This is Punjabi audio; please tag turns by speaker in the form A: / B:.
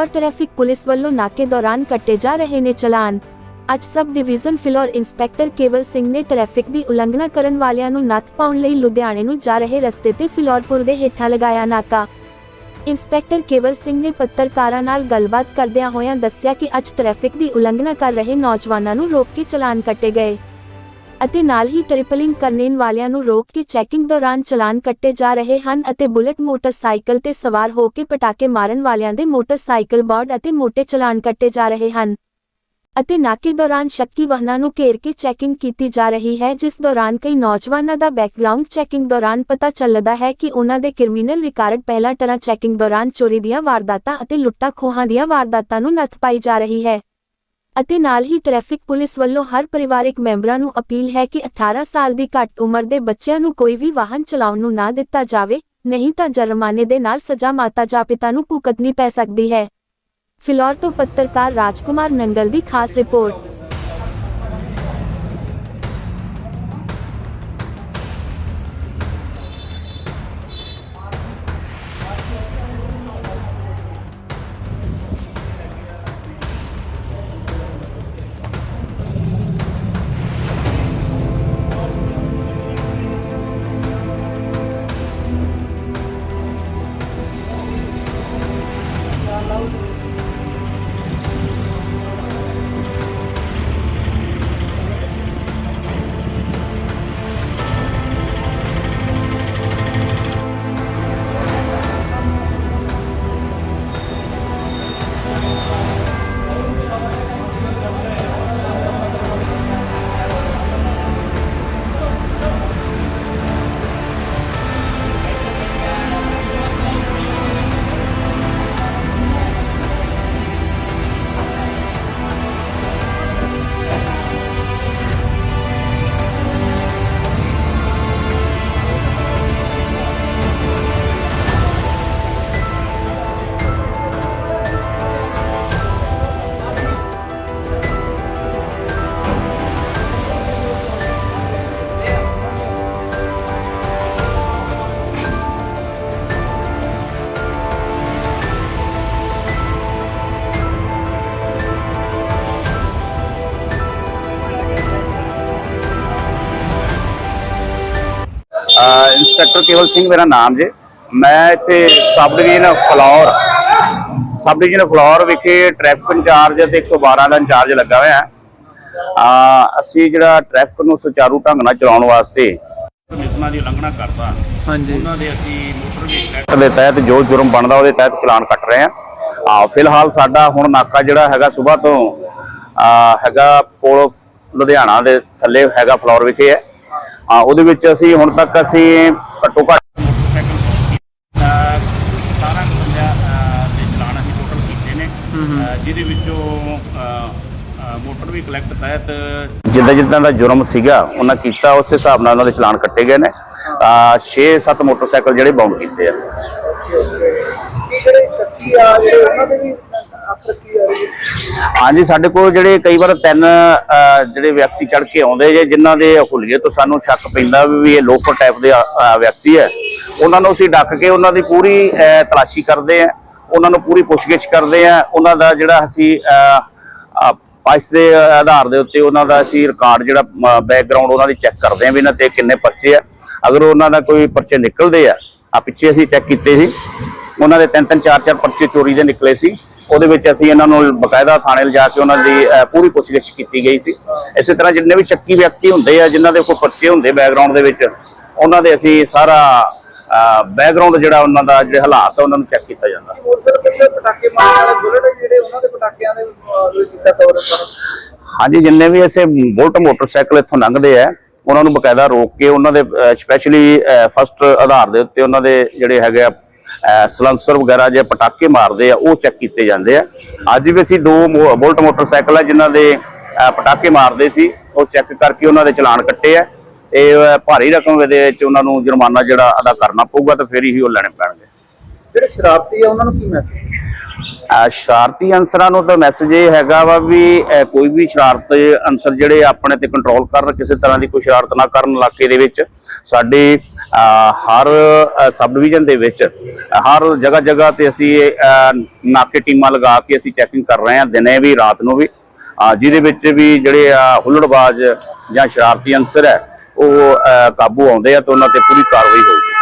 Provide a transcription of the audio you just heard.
A: ਫਿਲੌਰ ਟ੍ਰੈਫਿਕ ਪੁਲਿਸ ਵੱਲੋਂ ਨਾਕੇ ਦੌਰਾਨ ਕੱਟੇ ਜਾ ਰਹੇ ਨੇ ਚਲਾਨ। ਅੱਜ ਸਬ ਡਿਵੀਜ਼ਨ ਫਿਲੌਰ ਇੰਸਪੈਕਟਰ ਕੇਵਲ ਸਿੰਘ ਨੇ ਟ੍ਰੈਫਿਕ ਦੀ ਉਲੰਘਣਾ ਕਰਨ ਵਾਲਿਆਂ ਨੂੰ ਨੱਥ ਪਾਉਣ ਲਈ ਲੁਧਿਆਣੇ ਨੂੰ ਜਾ ਰਹੇ ਰਸਤੇ ਤੇ ਫਿਲੌਰਪੁਰ ਦੇ ਹੇਠਾਂ ਲਗਾਇਆ ਨਾਕਾ। ਇੰਸਪੈਕਟਰ ਕੇਵਲ ਸਿੰਘ ਨੇ ਪੱਤਰਕਾਰਾਂ ਨਾਲ ਗੱਲਬਾਤ ਕਰਦਿਆਂ ਹੋਇਆਂ ਦੱਸਿਆ ਕਿ ਅੱਜ ਟ੍ਰੈਫਿਕ ਦੀ ਉਲੰਘਣਾ ਕਰ ਰਹੇ ਨੌਜਵਾਨਾਂ ਨੂੰ ਰੋਕ ਕੇ ਚਲਾਨ ਕੱਟੇ ਗਏ। ਅਤੇ ਨਾਲ ਹੀ ਟ੍ਰਿਪਲਿੰਗ ਕਰਨ ਵਾਲਿਆਂ ਨੂੰ ਰੋਕ ਕੇ ਚੈਕਿੰਗ ਦੌਰਾਨ ਚਲਾਨ ਕੱਟੇ ਜਾ ਰਹੇ ਹਨ ਅਤੇ ਬੁਲਟ ਮੋਟਰਸਾਈਕਲ ਤੇ ਸਵਾਰ ਹੋ ਕੇ ਪਟਾਕੇ ਮਾਰਨ ਵਾਲਿਆਂ ਦੇ ਮੋਟਰਸਾਈਕਲ ਬੋਰਡ ਅਤੇ ਮੋਟੇ ਚਲਾਨ ਕੱਟੇ ਜਾ ਰਹੇ ਹਨ। ਅਤੇ ਨਾਕੇ ਦੌਰਾਨ ਸ਼ੱਕੀ ਵਾਹਨਾਂ ਨੂੰ ਘੇਰ ਕੇ ਚੈਕਿੰਗ ਕੀਤੀ ਜਾ ਰਹੀ ਹੈ, ਜਿਸ ਦੌਰਾਨ ਕਈ ਨੌਜਵਾਨਾਂ ਦਾ ਬੈਕਗ੍ਰਾਉਂਡ ਚੈਕਿੰਗ ਦੌਰਾਨ ਪਤਾ ਚੱਲਦਾ ਹੈ ਕਿ ਉਹਨਾਂ ਦੇ ਕ੍ਰਿਮੀਨਲ ਰਿਕਾਰਡ ਪਹਿਲਾਂ ਤਰ੍ਹਾਂ ਚੈਕਿੰਗ ਦੌਰਾਨ ਚੋਰੀ ਦੀਆਂ ਵਾਰਦਾਤਾਂ ਅਤੇ ਲੁੱਟਾਂ ਖੋਹਾਂ ਦੀਆਂ ਵਾਰਦਾਤਾਂ ਨੂੰ ਨੱਥ ਪਾਈ ਜਾ ਰਹੀ ਹੈ। ਅਤੇ ਨਾਲ ਹੀ ਟ੍ਰੈਫਿਕ ਪੁਲਿਸ ਵੱਲੋਂ ਹਰ ਪਰਿਵਾਰਕ ਮੈਂਬਰਾਂ ਨੂੰ ਅਪੀਲ ਹੈ ਕਿ 18 ਸਾਲ ਦੀ ਘੱਟ ਉਮਰ ਦੇ ਬੱਚਿਆਂ ਨੂੰ ਕੋਈ ਵੀ ਵਾਹਨ ਚਲਾਉਣ ਨੂੰ ਨਾ ਦਿੱਤਾ ਜਾਵੇ, ਨਹੀਂ ਤਾਂ ਜੁਰਮਾਨੇ ਦੇ ਨਾਲ ਸਜ਼ਾ ਮਾਤਾ ਜਾਂ ਪਿਤਾ ਨੂੰ ਭੁਗਤਣੀ ਪੈ ਸਕਦੀ ਹੈ। ਫਿਲੌਰ ਤੋਂ ਪੱਤਰਕਾਰ ਰਾਜਕੁਮਾਰ ਨੰਗਲ ਦੀ ਖਾਸ ਰਿਪੋਰਟ।
B: ਇੰਸਪੈਕਟਰ ਕੇਵਲ ਸਿੰਘ ਮੇਰਾ ਨਾਮ ਜੇ। ਮੈਂ ਇੱਥੇ sub division Phillaur sub division Phillaur ਵਿਖੇ ਟ੍ਰੈਫਿਕ ਇੰਚਾਰਜ ਅਤੇ 112 ਦਾ ਇੰਚਾਰਜ ਲੱਗਾ ਹੋਇਆ ਆ ਅਸੀਂ ਜਿਹੜਾ ਟ੍ਰੈਫਿਕ ਨੂੰ ਸੁਚਾਰੂ ਢੰਗ ਨਾਲ ਚਲਾਉਣ ਵਾਸਤੇ ਨਿਯਮਾਂ ਦੀ ਉਲੰਘਣਾ ਕਰਦਾ
C: ਹਾਂਜੀ।
B: ਉਹਨਾਂ ਦੇ ਅਸੀਂ ਮੋਟਰ ਵਹੀਕਲ ਦੇ ਤਹਿਤ ਜੋ ਜੁਰਮ ਬਣਦਾ ਉਹਦੇ ਤਹਿਤ ਚਲਾਨ ਕੱਟ ਰਹੇ ਆ ਆ ਫਿਲਹਾਲ ਸਾਡਾ ਹੁਣ ਨਾਕਾ ਜਿਹੜਾ ਹੈਗਾ ਸਵੇਰ ਤੋਂ ਹੈਗਾ ਪੁਲ ਲੁਧਿਆਣਾ ਦੇ ਥੱਲੇ ਹੈਗਾ ਫਲੋਰ ਵਿਖੇ ਹੈ। ਆ ਉਹਦੇ ਵਿੱਚ ਅਸੀਂ ਹੁਣ ਤੱਕ ਅਸੀਂ ਘੱਟੋ ਘੱਟ ਮੋਟਰਸਾਈਕਲ 17 ਬੰਦਿਆਂ ਦੇ ਚਲਾਨ ਅਸੀਂ ਟੋਟਲ ਕੀਤੇ ਨੇ। ਅ, ਜਿਹਦੇ ਵਿੱਚੋਂ ਮੋਟਰ ਵੀ ਕਲੈਕਟ ਤਹਿਤ ਜਿੱਦਾਂ ਜਿੱਦਾਂ ਦਾ ਜੁਰਮ ਸੀਗਾ ਉਹਨਾਂ ਕੀਤਾ ਉਸ ਹਿਸਾਬ ਨਾਲ ਉਹਨਾਂ ਦੇ ਚਲਾਨ ਕੱਟੇ ਗਏ ਨੇ। 6-7 ਮੋਟਰਸਾਈਕਲ ਜਿਹੜੇ ਬਾਉਂਡ ਕੀਤੇ ਆ। ਹਾਂਜੀ, ਸਾਡੇ ਕੋਲ ਜਿਹੜੇ ਕਈ ਵਾਰ ਤਿੰਨ ਜਿਹੜੇ ਵਿਅਕਤੀ ਚੜ ਕੇ ਆਉਂਦੇ ਜੇ, ਜਿਨ੍ਹਾਂ ਦੇ ਹੁਲੀਏ ਤੋਂ ਸਾਨੂੰ ਸ਼ੱਕ ਪੈਂਦਾ ਵੀ ਇਹ ਲੋਕਲ ਟਾਈਪ ਦੇ ਵਿਅਕਤੀ ਹੈ। ਉਹਨਾਂ ਨੂੰ ਅਸੀਂ ਡੱਕ ਕੇ ਉਹਨਾਂ ਦੀ ਪੂਰੀ ਤਲਾਸ਼ੀ ਕਰਦੇ ਆ ਉਹਨਾਂ ਨੂੰ ਪੂਰੀ ਪੁੱਛਗਿੱਛ ਕਰਦੇ ਆ ਉਹਨਾਂ ਦਾ ਜਿਹੜਾ ਅਸੀਂ ਪਾਈਸ ਦੇ ਆਧਾਰ ਦੇ ਉੱਤੇ ਉਹਨਾਂ ਦਾ ਅਸੀਂ ਰਿਕਾਰਡ ਜਿਹੜਾ ਬੈਕਗ੍ਰਾਉਂਡ ਉਹਨਾਂ ਦੀ ਚੈੱਕ ਕਰਦੇ ਆ ਵੀ ਇਹਨਾਂ ਤੇ ਕਿੰਨੇ ਪਰਚੇ ਆ। ਅਗਰ ਉਹਨਾਂ ਦਾ ਕੋਈ ਪਰਚੇ ਨਿਕਲਦੇ ਆ ਆ ਪਿੱਛੇ ਅਸੀਂ ਚੈੱਕ ਕੀਤੇ ਸੀ। ਉਹਨਾਂ ਦੇ ਤਿੰਨ ਤਿੰਨ ਚਾਰ ਚਾਰ ਪਰਚੇ ਚੋਰੀ ਦੇ ਨਿਕਲੇ ਸੀ। ਉਹਦੇ ਵਿੱਚ ਅਸੀਂ ਇਹਨਾਂ ਨੂੰ ਬਕਾਇਦਾ ਥਾਣੇ ਲਿਜਾ ਕੇ ਉਹਨਾਂ ਦੀ ਪੂਰੀ ਪੁੱਛਗਿੱਛ ਕੀਤੀ ਗਈ ਸੀ। ਇਸੇ ਤਰ੍ਹਾਂ ਜਿੰਨੇ ਵੀ ਸ਼ੱਕੀ ਵਿਅਕਤੀ ਹੁੰਦੇ ਆ, ਜਿਨ੍ਹਾਂ ਦੇ ਕੋਈ ਪਰਚੇ ਹੁੰਦੇ ਬੈਕਗ੍ਰਾਉਂਡ ਦੇ ਵਿੱਚ, ਉਹਨਾਂ ਦੇ ਅਸੀਂ ਸਾਰਾ ਬੈਕਗ੍ਰਾਉਂਡ ਜਿਹੜਾ ਉਹਨਾਂ ਦਾ, ਜਿਹੜੇ ਹਾਲਾਤ ਆ, ਉਹਨਾਂ ਨੂੰ ਚੈੱਕ ਕੀਤਾ ਜਾਂਦਾ। ਹਾਂਜੀ, ਜਿੰਨੇ ਵੀ ਐਸੇ ਬੁਲਟ ਮੋਟਰਸਾਈਕਲ ਇੱਥੋਂ ਲੰਘਦੇ ਆ, ਉਹਨਾਂ ਨੂੰ ਬਕਾਇਦਾ ਰੋਕ ਕੇ ਉਹਨਾਂ ਦੇ ਸਪੈਸ਼ਲੀ ਫਸਟ ਆਧਾਰ ਦੇ ਉੱਤੇ ਉਹਨਾਂ ਦੇ ਜਿਹੜੇ ਹੈਗੇ ਆ ਸਲੈਂਸਰ ਵਗੈਰਾ ਜੇ ਪਟਾਕੇ ਮਾਰਦੇ ਆ ਉਹ ਚੈੱਕ ਕੀਤੇ ਜਾਂਦੇ ਆ। ਅੱਜ ਵੀ ਅਸੀਂ ਦੋ ਬੁਲਟ ਮੋਟਰਸਾਈਕਲ ਆ ਜਿਨ੍ਹਾਂ ਦੇ ਪਟਾਕੇ ਮਾਰਦੇ ਸੀ ਉਹ ਚੈੱਕ ਕਰਕੇ ਉਹਨਾਂ ਦੇ ਚਲਾਨ ਕੱਟੇ ਆ। ਅਹ, ਭਾਰੀ ਰਕਮ ਦੇ ਵਿੱਚ ਉਹਨਾਂ ਨੂੰ ਜੁਰਮਾਨਾ ਜਿਹੜਾ ਅਦਾ ਕਰਨਾ ਪਊਗਾ ਤਾਂ ਫਿਰ ਹੀ ਉਹ ਲੈਣੇ ਪੈਣਗੇ।
C: ਜਿਹੜੇ ਸ਼ਰਾਰਤੀ ਆ ਉਹਨਾਂ ਨੂੰ ਕੀ ਮੈਸੇਜ
B: ਸ਼ਰਾਰਤੀ ਅਨਸਰਾਂ ਨੂੰ ਤਾਂ ਮੈਸੇਜ ਇਹ ਹੈਗਾ ਵਾ ਵੀ ਕੋਈ ਵੀ ਸ਼ਰਾਰਤ ਅਨਸਰ ਜਿਹੜੇ ਆਪਣੇ ਤੇ ਕੰਟਰੋਲ ਕਰਨ ਕਿਸੇ ਤਰ੍ਹਾਂ ਦੀ ਕੋਈ ਸ਼ਰਾਰਤ ਨਾ ਕਰਨ ਇਲਾਕੇ ਦੇ ਵਿੱਚ ਸਾਡੇ ਹਰ ਸਬ ਡਿਵੀਜ਼ਨ ਦੇ ਵਿੱਚ ਹਰ ਜਗ੍ਹਾ ਜਗ੍ਹਾ ਤੇ ਅਸੀਂ ਨਾਕੇ ਟੀਮਾਂ ਲਗਾ ਕੇ ਅਸੀਂ ਚੈਕਿੰਗ ਕਰ ਰਹੇ ਹਾਂ ਦਿਨੇ ਵੀ, ਰਾਤ ਨੂੰ ਵੀ। ਜਿਹਦੇ ਵਿੱਚ ਵੀ ਜਿਹੜੇ ਆ ਹੁੱਲੜਬਾਜ਼ ਜਾਂ ਸ਼ਰਾਰਤੀ ਅਨਸਰ ਹੈ, ਉਹ ਕਾਬੂ ਆਉਂਦੇ ਆ ਤੇ ਉਹਨਾਂ ਤੇ ਪੂਰੀ ਕਾਰਵਾਈ ਹੋਊਗੀ।